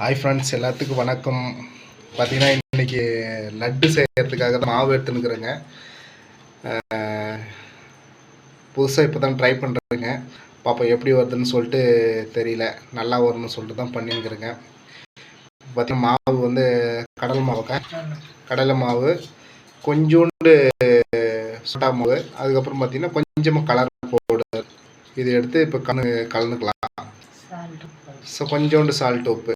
Hi friends எல்லாத்துக்கும் வணக்கம். பார்த்தீங்கன்னா இன்னைக்கு லட்டு செய்கிறதுக்காக தான் மாவு எடுத்துனுக்குறேங்க புதுசாக இப்போ தான் ட்ரை பண்ணுறேங்க பாப்போம் எப்படி வருதுன்னு சொல்லிட்டு தெரியல. நல்லா வரும்னு சொல்லிட்டு தான் பண்ணிருக்கிறேங்க பார்த்தீங்கன்னா மாவு வந்து கடல் மாவுக்கா கடலை மாவு கொஞ்சோண்டு சோட்டா மாவு அதுக்கப்புறம் பார்த்தீங்கன்னா கொஞ்சமாக கலர் பவுடர் இது எடுத்து இப்போ கலந்து கலந்துக்கலாம். ஸோ கொஞ்சோண்டு சால்ட் உப்பு.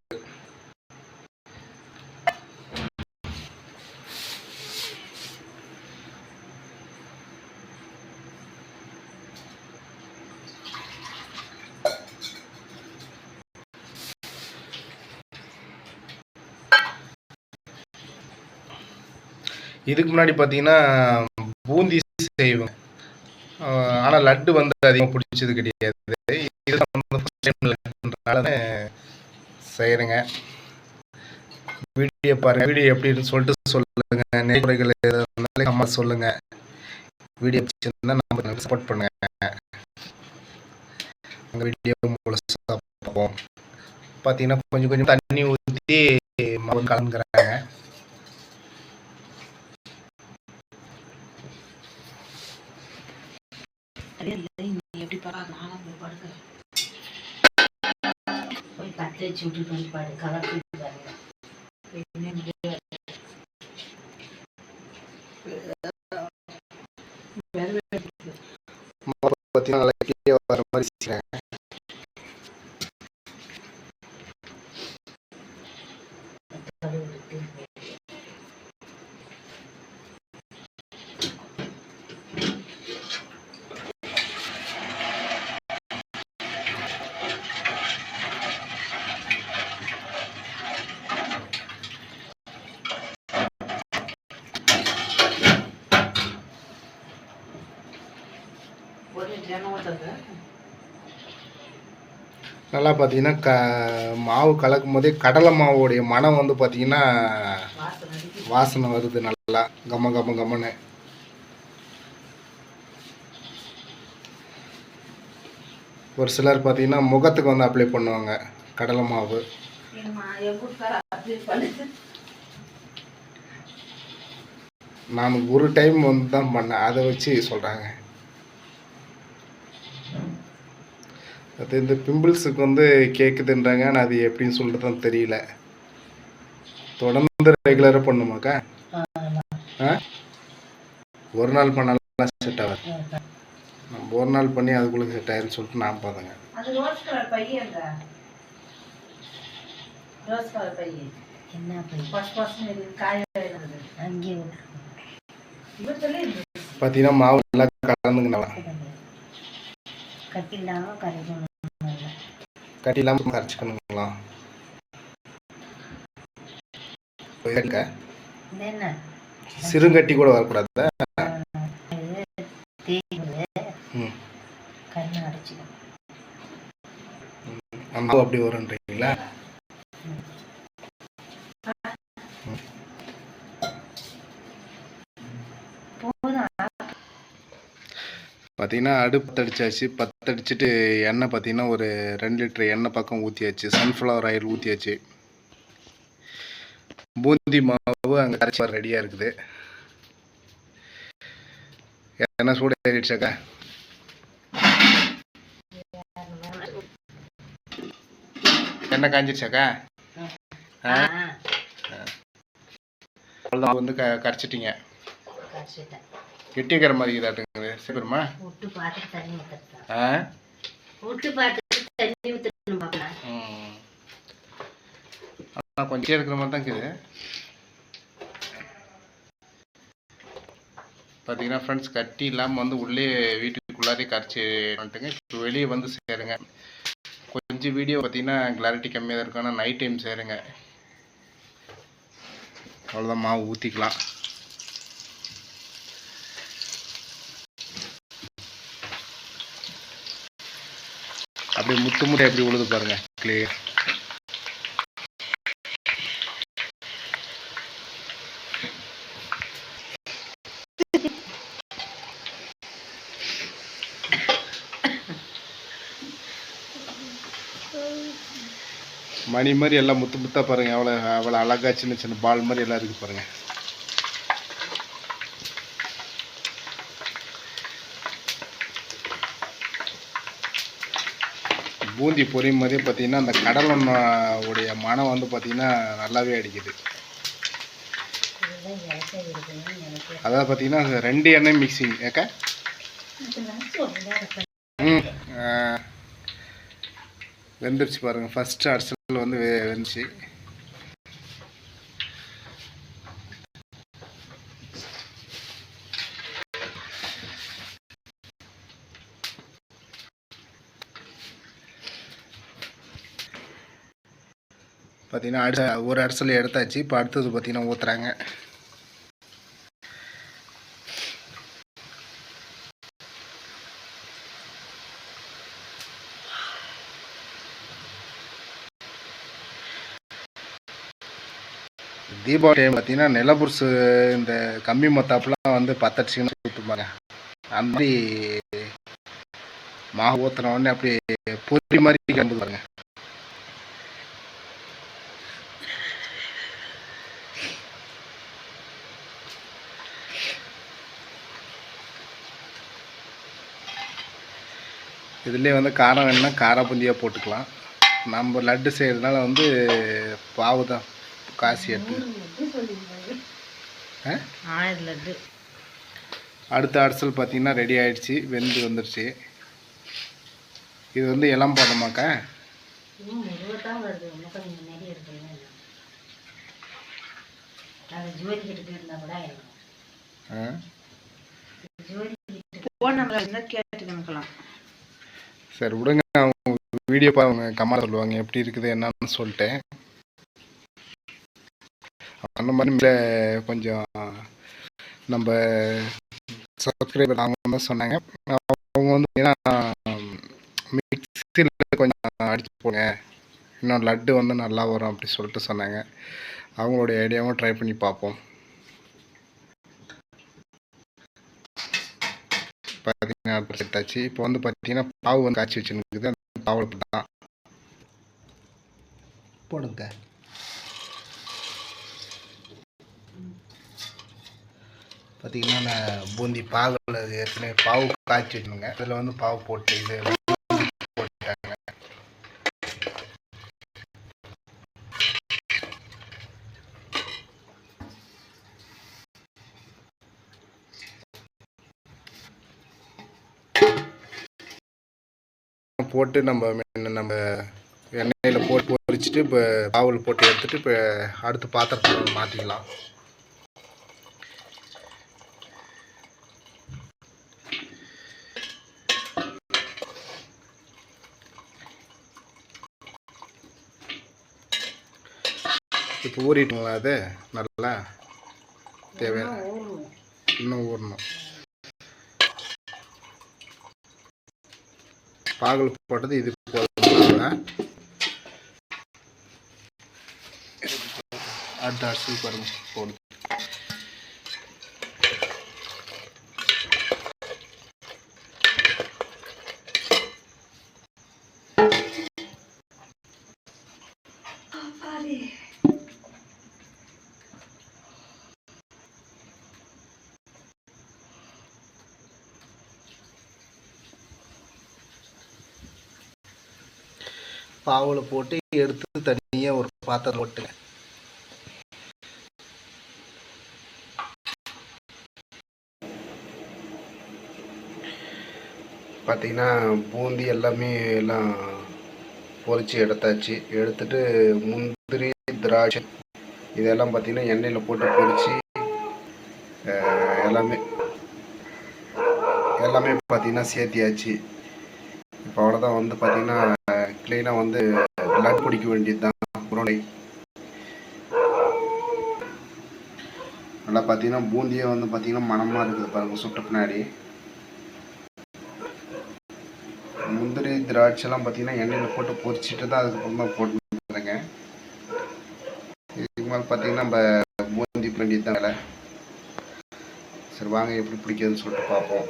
இதுக்கு முன்னாடி பார்த்தீங்கன்னா பூந்தி செய்வேன் ஆனால் லட்டு வந்து அதிகமாக பிடிச்சது கிடையாது. இதுதான் வந்து செய்கிறேங்க வீடியோ பாருங்கள் வீடியோ எப்படின்னு சொல்லிட்டு சொல்லுங்கள் நெறிமுறைகள் எதுனாலும் நம்ம சொல்லுங்கள் வீடியோ பிடிச்சிருந்தா நம்ம சப்போர்ட் பண்ணுங்க. வீடியோ முழுசாக பார்ப்போம். பார்த்தீங்கன்னா கொஞ்சம் கொஞ்சம் தண்ணி ஊற்றி மாவு கலந்துக்கிறாங்க. எப்படி நானும் போய் படுக்கிறேன். போய் கத்தி வச்சு போய் பாடு கலர் பாருங்க பார்த்தீங்கன்னா நல்லா கீழே வர மாதிரி நல்லா பார்த்தீங்கன்னா க மாவு கலக்கும் போதே கடலை மாவோடைய மனம் வந்து பார்த்தீங்கன்னா வாசனை வருது நல்லா கம கம கமன்னு. ஒரு சிலர் பார்த்தீங்கன்னா முகத்துக்கு வந்து அப்ளை பண்ணுவாங்க கடலை மாவு. நான் ஒரு டைம் வந்து தான் பண்ணேன் அதை வச்சு சொல்கிறாங்க அது இந்த பிம்பிள்ஸுக்கு வந்து கேட்குதுன்றாங்க ஆனால் அது எப்படின்னு தான் தெரியல. தொடர்ந்து ரெகுலராக பண்ணுமாக்கா? ஆ? ஒரு நாள் பண்ணாலும் செட் ஆகாது. நம்ம ஒரு நாள் பண்ணி அதுக்குள்ளே செட் ஆயிருன்னு சொல்லிட்டு நான் பார்த்தேங்க பார்த்தீங்கன்னா மாவு நல்லா கலந்துங்கண்ணா கட்டில்லாம கரைக்கணும். கட்டி இல்லாமல் கரைச்சிக்கணுங்களா என்ன? சிறுங்கட்டி கூட வரக்கூடாது கண்ணு அப்படி வரும்ன்றீங்களா பார்த்தீங்கன்னா அடுப்பு பத்தடிச்சாச்சு பத்தடிச்சிட்டு எண்ணெய் பார்த்தீங்கன்னா ஒரு ரெண்டு லிட்டர் எண்ணெய் பக்கம் ஊற்றியாச்சு சன்ஃப்ளவர் ஆயில் ஊற்றியாச்சு பூந்தி மாவு அங்கே கரைச்சி ரெடியாக இருக்குது. எண்ணெய் சூடு ஏறிடுச்சாக்கா? எண்ணெய் அவ்வளோதான் வந்து க கரைச்சிட்டிங்க. கெட்டிக்கிற மாதிரி இதாட்டுங்குது சீக்கிரமா விட்டு பார்த்துட்டு தண்ணி ஊற்றுறேன் ஆ? விட்டு பார்த்துட்டு தண்ணி ஊற்றணும் பார்க்கலாம் ம். ஆனா கொஞ்சம் இருக்கிற மாதிரி தான் இருக்குது. பார்த்தீங்கன்னா ஃப்ரெண்ட்ஸ் கட்டி இல்லாமல் வந்து உள்ளே வீட்டுக்குள்ளாரே கரைச்சி வந்துட்டுங்க. இப்போ வெளியே வந்து சேருங்க. கொஞ்சம் வீடியோ பார்த்தீங்கன்னா கிளாரிட்டி கம்மியாக தான் இருக்கும். ஆனால் நைட் டைம் சேருங்க. அவ்வளோதான் மாவு ஊற்றிக்கலாம் அப்படியே முத்து முட்டை எப்படி உழுது பாருங்க. கிளியர் மணி மாதிரி எல்லாம் முத்து முத்தா பாருங்கள் அவ்வளோ அவ்வளோ அழகா சின்ன சின்ன பால் மாதிரி எல்லாம் இருக்குது பாருங்கள் பூந்தி பொரியும் போதே பார்த்தீங்கன்னா அந்த கடல் உடைய மனம் வந்து பார்த்தீங்கன்னா நல்லாவே அடிக்குது. அதாவது பார்த்தீங்கன்னா ரெண்டு எண்ணெய் மிக்சிங் ஏக்கா? ம். வெந்துருச்சு பாருங்கள் ஃபஸ்ட்டு அரிசல் வந்து வெந்துச்சு. பார்த்தீங்கன்னா அடி ஒரு அரிசல் எடுத்தாச்சு. இப்போ அடுத்தது பார்த்தீங்கன்னா ஊற்றுறாங்க தீபாவளி டைம் பார்த்தீங்கன்னா நிலபுருசு இந்த கம்பி மத்தாப்புலாம் வந்து பத்தடிச்சுன்னு ஊற்றுப்பாங்க அந்த மாதிரி மாவு ஊற்றுன உடனே அப்படியே பொறி மாதிரி கிளம்புது பாருங்க. இதுலேயே வந்து காரம் வேணும்னா காரா பூந்தியாக போட்டுக்கலாம். நம்ம லட்டு செய்கிறதுனால வந்து பாவு தான் காசி எடுத்து அடுத்த அரிசல் பார்த்தீங்கன்னா ரெடி ஆயிடுச்சு வெந்து வந்துருச்சு. இது வந்து இளம் பதமாக்கா? இன்னும் முருகத்தான் வருது சரி விடுங்க. அவங்க வீடியோ பா அவங்க கமெண்ட் சொல்லுவாங்க எப்படி இருக்குது என்னன்னு சொல்லிட்டு அந்த மாதிரி கொஞ்சம் நம்ம சப்ஸ்கிரைபர் அவங்க தான் சொன்னாங்க. அவங்க வந்து மிக்சியில் கொஞ்சம் அடிச்சு போங்க இன்னும் லட்டு வந்து நல்லா வரும் அப்படி சொல்லிட்டு சொன்னாங்க. அவங்களுடைய ஐடியாவும் ட்ரை பண்ணி பார்ப்போம். பார்த்தீங்கன்னா எடுத்தாச்சு இப்போ வந்து பார்த்தீங்கன்னா பாவு வந்து காய்ச்சி வச்சுருக்குது. அந்த பாவில் தான் போடுங்க. பார்த்தீங்கன்னா நான் பூந்தி பாவில் ஏற்கனவே பாவு காய்ச்சி வச்சுருங்க அதில் வந்து பாவு போட்டு இது போட்டு நம்ம நம்ம எண்ணெயில் போட்டு பொரிச்சிட்டு இப்போ பாவில் போட்டு எடுத்துட்டு இப்போ அடுத்த பாத்திரத்தில் மாற்றிக்கலாம் இப்போ ஊறிட்டுங்களா அது? நல்லா? தேவையான இன்னும் ஊறணும். பாகல் போட்டது இது போதும் அடுத்த அரிசி பாருங்க போடுது பாவில் போட்டு எடுத்து தனியாக ஒரு பாத்திரம் போட்டுங்க. பார்த்தீங்கன்னா பூந்தி எல்லாமே எல்லாம் பொறிச்சு எடுத்தாச்சு. எடுத்துட்டு முந்திரி திராட்சை இதெல்லாம் பார்த்தீங்கன்னா எண்ணெயில் போட்டு பொறிச்சு எல்லாமே எல்லாமே பார்த்தீங்கன்னா சேர்த்தியாச்சு. இப்போ அவ்வளோதான் வந்து பார்த்தீங்கன்னா க்ளீனாக வந்து பிளட் பிடிக்க வேண்டியது தான் உருளை நல்லா பார்த்தீங்கன்னா பூந்தியே வந்து பார்த்தீங்கன்னா மனமாக இருக்குது பாருங்கள் சுட்ட பின்னாடி. முந்திரி திராட்சைலாம் பார்த்தீங்கன்னா எண்ணெயில் போட்டு பொரிச்சிட்டு தான் அதுக்கப்புறம் தான் போட்டுருங்க இதுக்கு மேலே பார்த்தீங்கன்னா நம்ம பூந்தி வேண்டியது தான் வேலை. சரி வாங்க எப்படி பிடிக்குதுன்னு சொல்லிட்டு பார்ப்போம்.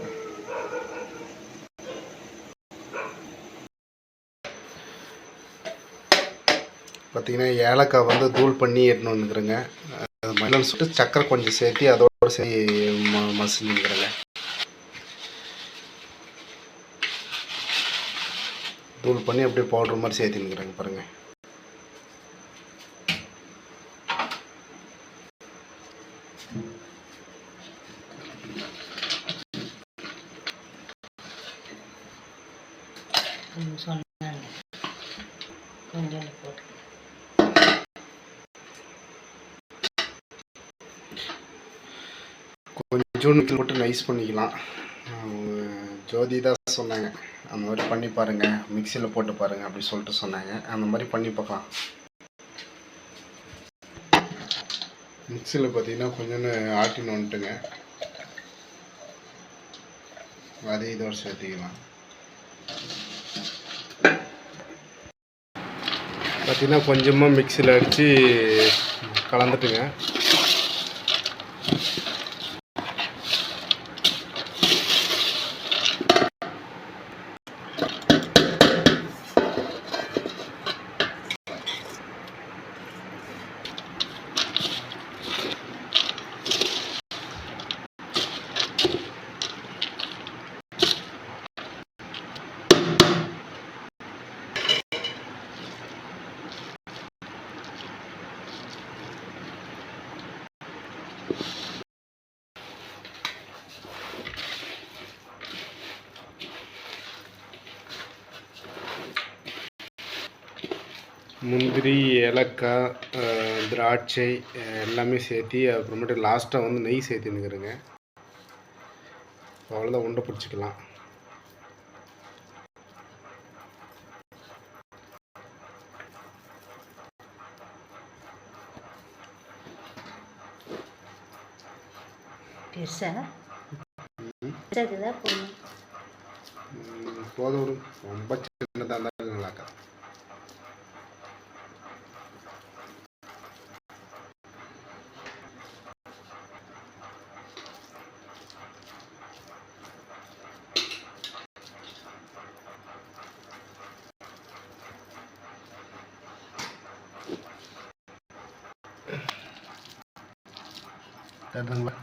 பார்த்தீங்கன்னா ஏலக்காய் வந்து தூள் பண்ணி எடுத்துன்னு வந்துக்கிறேங்க அது சுட்டு சக்கரை கொஞ்சம் சேர்த்து அதோட சேர்த்து ம மசிஞ்சுக்கிறேங்க தூள் பண்ணி அப்படியே பவுட்ரு மாதிரி சேர்த்துனுக்குறேங்க பாருங்கள் ம், சொன்னாங்க கொஞ்சம் போட்டு ஜூனுக்கு மட்டும் நைஸ் பண்ணிக்கலாம். ஜோதி தான் சொன்னாங்க. அந்த மாதிரி பண்ணி பாருங்கள் மிக்சியில் போட்டு பாருங்கள் அப்படி சொல்லிட்டு சொன்னாங்க. அந்த மாதிரி பண்ணி பார்க்கலாம். மிக்சியில் பார்த்தீங்கன்னா கொஞ்சோன்னு ஆட்டின்னு வந்துட்டுங்க. அதே இதோடு சேர்த்திக்கலாம். பார்த்தீங்கன்னா கொஞ்சமாக மிக்சியில் அடித்து கலந்துட்டுங்க. முந்திரி ஏலக்காய் திராட்சை எல்லாமே சேர்த்தி அப்புறமேட்டு லாஸ்ட்டாக வந்து நெய் சேர்த்துன்னுக்குறேங்க அவ்வளோதான் உண்டை பிடிச்சிக்கலாம். போதும். ரொம்ப சின்னதாக இருந்தாலும் நல்லாக்கா தெரியுதுங்களா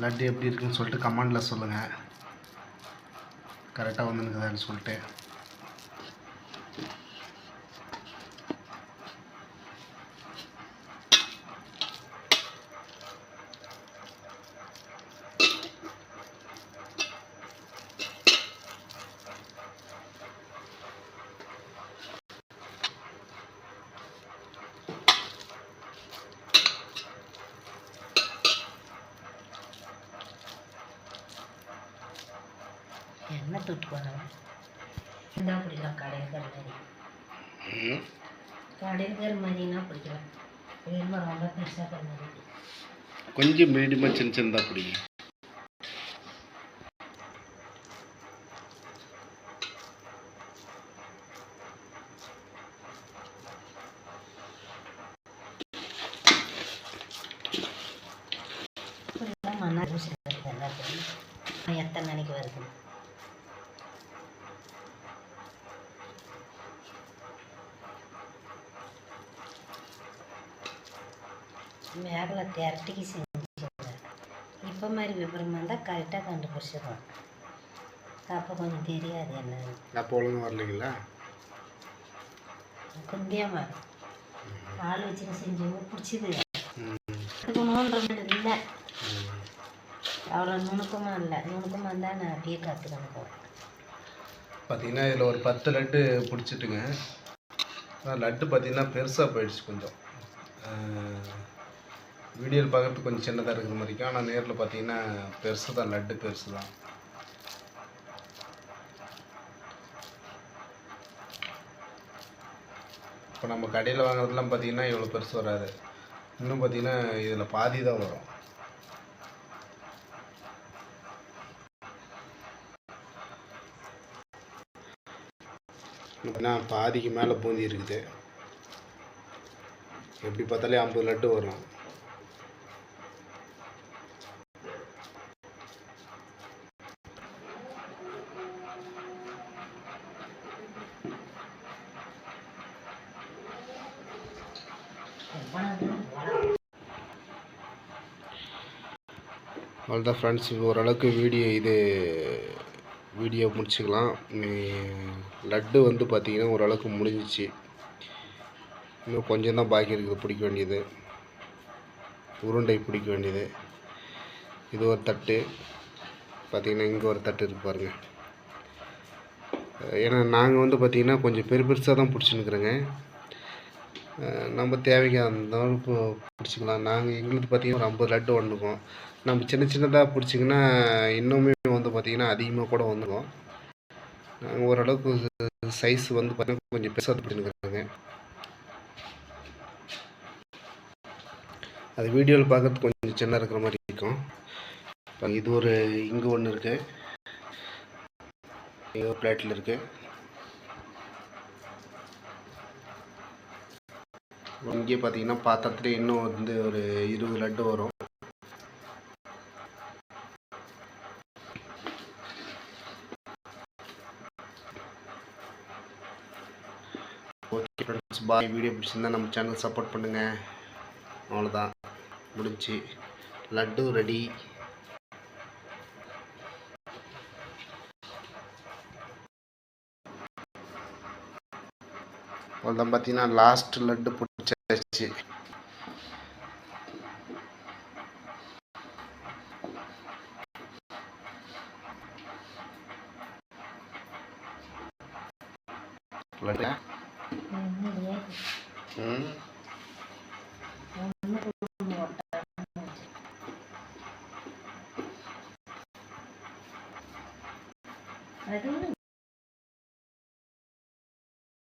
லட்டு எப்படி இருக்குன்னு சொல்லிட்டு கமெண்டில் சொல்லுங்கள் கரெக்டாக வந்துருக்குதான்னு சொல்லிட்டு எண்ணெய் தொட்டு போனவன் இருந்தா பிடிக்கலாம் கடையில் மாதிரி ம். கடையில் மாதிரினா பிடிக்கலாம். வேணுமா ரொம்ப பெருசாக கொஞ்சம் மீடியமாக சின்ன சின்னதாக பிடிக்கும் மேகலை திரட்டிக்கு செஞ்சுருந்தேன் இப்போ மாதிரி விபரமாக இருந்தால் கரெக்டாக கண்டுபிடிச்சிடுவோம் அப்போ கொஞ்சம் தெரியாது என்னன்னு அப்போ ஒழுங்கு வரலைங்களா? குந்தியம்மா ஆள் வச்சுன்னு செஞ்சவங்க பிடிச்சிது. மாதிரி இல்லை. அவ்வளோ நுணுக்கமாக இல்லை. நுணுக்கமாக இருந்தால் நான் அப்படியே கற்றுக்கணும் போகிறேன் பார்த்தீங்கன்னா இதில் ஒரு பத்து லட்டு பிடிச்சிட்டுங்க. லட்டு பார்த்தீங்கன்னா பெருசாக போயிடுச்சு கொஞ்சம். வீடியோவில் பார்க்கறதுக்கு கொஞ்சம் சின்னதாக இருக்கிற மாதிரிக்கும் ஆனால் நேரில் பார்த்தீங்கன்னா பெருசு தான் லட்டு பெருசு தான். இப்போ நம்ம கடையில் வாங்குறதுலாம் பார்த்தீங்கன்னா இவ்வளோ பெருசு வராது. இன்னும் பார்த்தீங்கன்னா இதில் பாதி தான் வரும். பார்த்தீங்கன்னா பாதிக்கு மேலே பூந்தி இருக்குது. எப்படி பார்த்தாலே ஐம்பது லட்டு வரும். அவ்வளோதான் ஃப்ரெண்ட்ஸ் ஓரளவுக்கு வீடியோ இது வீடியோ முடிச்சுக்கலாம். நீ- லட்டு வந்து பார்த்திங்கன்னா ஓரளவுக்கு முடிஞ்சிச்சு. இன்னும் கொஞ்சம் தான் பாக்கி இருக்குது. பிடிக்க வேண்டியது. உருண்டை பிடிக்க வேண்டியது. இது ஒரு தட்டு. பார்த்திங்கன்னா இங்கே ஒரு தட்டு இருக்கு பாருங்கள் ஏன்னா நாங்கள் வந்து பார்த்திங்கன்னா கொஞ்சம் பெரு பெருசாக தான் பிடிச்சின்னுக்குறேங்க. நம்ம தேவைக்கு அந்த அளவுக்கு பிடிச்சிக்கலாம். நாங்கள் எங்களுக்கு பார்த்திங்கன்னா ஒரு ஐம்பது லட்டு வந்துக்கும் நம்ம சின்ன சின்னதாக பிடிச்சிங்கன்னா இன்னுமே வந்து பார்த்திங்கன்னா அதிகமாக கூட வந்துடும் நாங்கள் ஓரளவுக்கு சைஸ் வந்து பார்த்திங்கன்னா கொஞ்சம் பெருசாக பிடிச்சிருக்காங்க. அது வீடியோவில் பார்க்கறதுக்கு கொஞ்சம் சின்ன இருக்கிற மாதிரி இருக்கும். இது ஒரு இங்கே ஒன்று இருக்குது இது ஒரு பிளேட்டில் இருக்குது இங்கே பார்த்தீங்கன்னா பாத்திரத்துலேயே இன்னும் வந்து ஒரு இருபது லட்டு வரும். ஓகே ஃப்ரெண்ட்ஸ் பாய் வீடியோ பிடிச்சிருந்தா நம்ம சேனல் சப்போர்ட் பண்ணுங்கள் அவ்வளோதான் முடிஞ்சு. லட்டு ரெடி அவ்வளோதான் பார்த்தீங்கன்னா லாஸ்ட் லட்டு பிடிச்சாச்சு லட்டு ம் அது